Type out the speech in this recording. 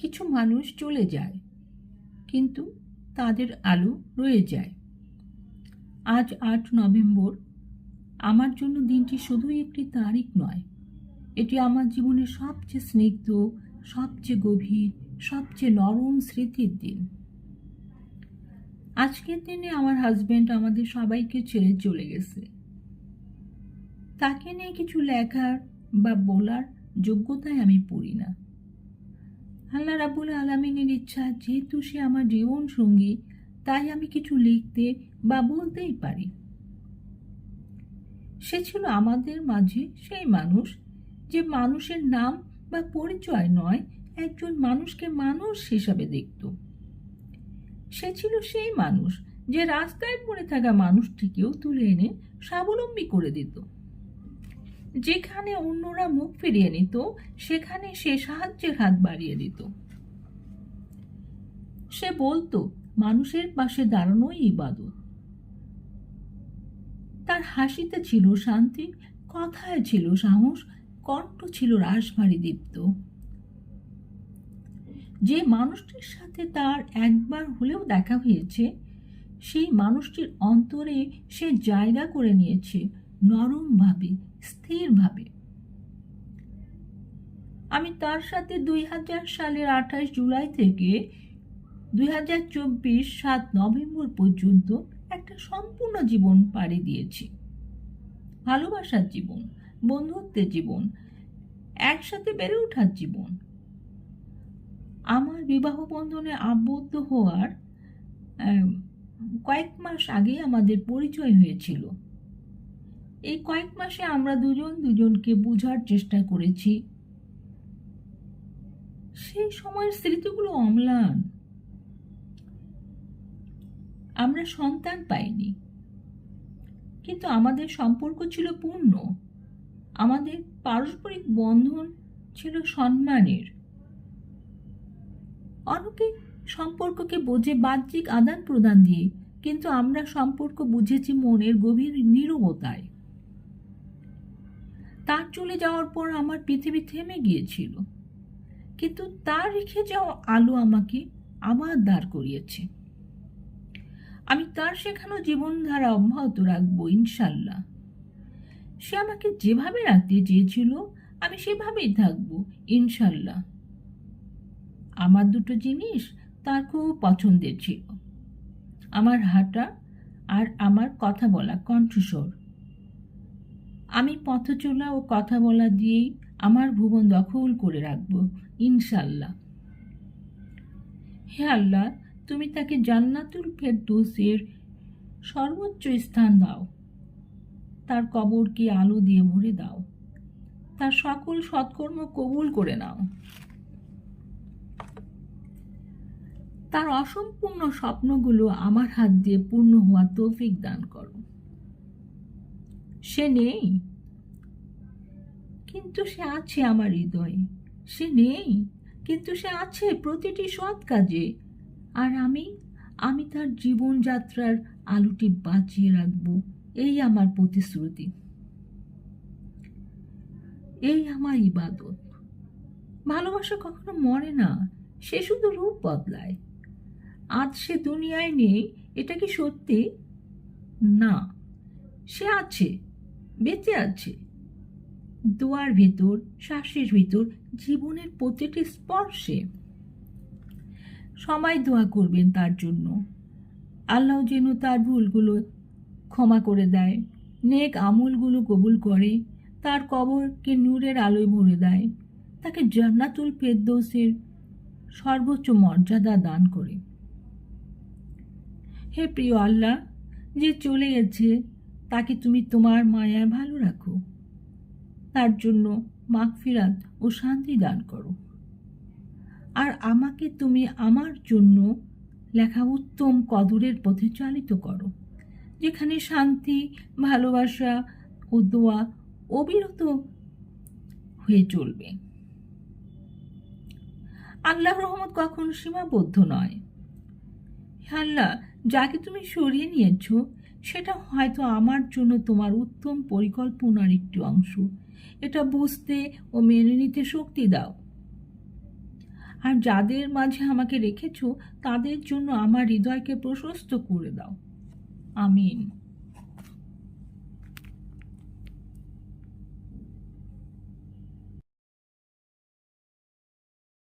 কিছু মানুষ চলে যায়, কিন্তু তাদের আলো রয়ে যায়। আজ আট নভেম্বর, আমার জন্য দিনটি শুধুই একটি তারিখ নয়, এটি আমার জীবনের সবচেয়ে স্নিগ্ধ, সবচেয়ে গভীর, সবচেয়ে নরম স্মৃতির দিন। আজকের দিনে আমার হাজবেন্ড আমাদের সবাইকে ছেড়ে চলে গেছে। তাকে নিয়ে কিছু লেখার বা বলার যোগ্যতায় আমি পড়ি না। আল্লাহ রাবুল আলমিনের ইচ্ছা, যেহেতু সে আমার জীবন সঙ্গী, তাই আমি কিছু লিখতে বা বলতেই পারি। সে ছিল আমাদের মাঝে সেই মানুষ, যে মানুষের নাম বা পরিচয় নয়, একজন মানুষকে মানুষ হিসাবে দেখত। সে ছিল সেই মানুষ, যে রাস্তায় পড়ে থাকা মানুষটিকেও তুলে এনে স্বাবলম্বী করে দিত। যেখানে অন্যরা মুখ ফিরিয়ে নিত, সেখানে সে সাহায্যের হাত বাড়িয়ে দিত। সে বলতো, মানুষের পাশে দাঁড়ানোই ইবাদত। তার হাসিতে ছিল শান্তি, কথায় ছিল সাহস, কণ্ঠ ছিল রাসভারী দীপ্ত। যে মানুষটির সাথে তার একবার হলেও দেখা হয়েছে, সেই মানুষটির অন্তরে সে জায়গা করে নিয়েছে নরমভাবে, স্থিরভাবে। আমি তার সাথে দুই হাজার সালের আঠাশ জুলাই থেকে দুই হাজার চব্বিশ সাত নভেম্বর পর্যন্ত একটা সম্পূর্ণ জীবন পাড়ি দিয়েছি। ভালোবাসার জীবন, বন্ধুত্বের জীবন, একসাথে বেড়ে ওঠার জীবন। আমার বিবাহ বন্ধনে আবদ্ধ হওয়ার কয়েক মাস আগে আমাদের পরিচয় হয়েছিল। এই কয়েক মাসে আমরা দুজন দুজনকে বোঝার চেষ্টা করেছি। সেই সময়ের স্মৃতিগুলো অম্লান। আমরা সন্তান পাইনি। কিন্তু আমাদের সম্পর্ক ছিল পূর্ণ। আমাদের পারস্পরিক বন্ধন ছিল সম্মানের। অনেকে সম্পর্ককে বোঝে বাহ্যিক আদান প্রদান দিয়ে, কিন্তু আমরা সম্পর্ক বুঝেছি মনের গভীর নীরবতায়। তার চলে যাওয়ার পর আমার পৃথিবী থেমে গিয়েছিল। কিন্তু তার রেখে যাওয়া আলো আমাকে আবার দাঁড় করিয়েছে। আমি তার শেখানো জীবনধারা অব্যাহত রাখব, ইনশাল্লাহ। সে আমাকে যেভাবে রাখতে চেয়েছিল, আমি সেভাবেই থাকব, ইনশাল্লাহ। আমার দুটো জিনিস তার খুব পছন্দের ছিল। আমার হাঁটা আর আমার কথা বলা কণ্ঠস্বর। আমি পথচলা ও কথা বলা দিয়েই আমার ভুবন দখল করে রাখব ইনশাল্লাহ হে আল্লাহ, তুমি তাকে জান্নাতুল ফেরদৌসের সর্বোচ্চ স্থান দাও। তার কবরকে আলো দিয়ে ভরে দাও। তার সকল সৎকর্ম কবুল করে নাও। তার অসম্পূর্ণ স্বপ্নগুলো আমার হাত দিয়ে পূর্ণ হওয়া তৌফিক দান করো। সে নেই। কিন্তু সে আছে আমার হৃদয়ে। সে নেই। কিন্তু সে আছে প্রতিটি সৎ কাজে। আর আমি আমি তার জীবনযাত্রার আলোটি বাঁচিয়ে রাখব। এই আমার প্রতিশ্রুতি। এই আমার ইবাদত। ভালোবাসা কখনো মরে না। সে শুধু রূপ বদলায়। আজ সে দুনিয়ায় নেই, এটা কি সত্যি? না। সে আছে। বেঁচে আছে। দোয়ার ভিতর, শ্বাসের ভিতর, জীবনের প্রতিটি স্পর্শে। সবাই দোয়া করবেন তার জন্য। আল্লাহ যেন তার ভুলগুলো ক্ষমা করে দেয়, নেক আমলগুলো কবুল করে, তার কবরকে নূরের আলোয় ভরে দেয়, তাকে জান্নাতুল ফেরদৌসের সর্বোচ্চ মর্যাদা দান করে। হে প্রিয় আল্লাহ, যে চলে গেছে তাকে তুমি তোমার মায়ায় ভালো রাখো। তার জন্য মাগফিরাত ও শান্তি দান করো। আর আমাকে তুমি আমার জন্য লেখা উত্তম কদরের পথে চালিত করো, যেখানে শান্তি, ভালোবাসা ও দোয়া অবিরত হয়ে চলবে। আল্লাহ রহমত কখনো সীমাবদ্ধ নয়। আল্লাহ, যাকে তুমি সরিয়ে নিয়েছ সেটা হয়তো আমার জন্য তোমার উত্তম পরিকল্পনার একটি অংশ। এটা বুঝতে ও মেনে নিতে শক্তি দাও। আর যাদের মাঝে আমাকে রেখেছ, তাদের জন্য আমার হৃদয়কে প্রশস্ত করে দাও। আমিন।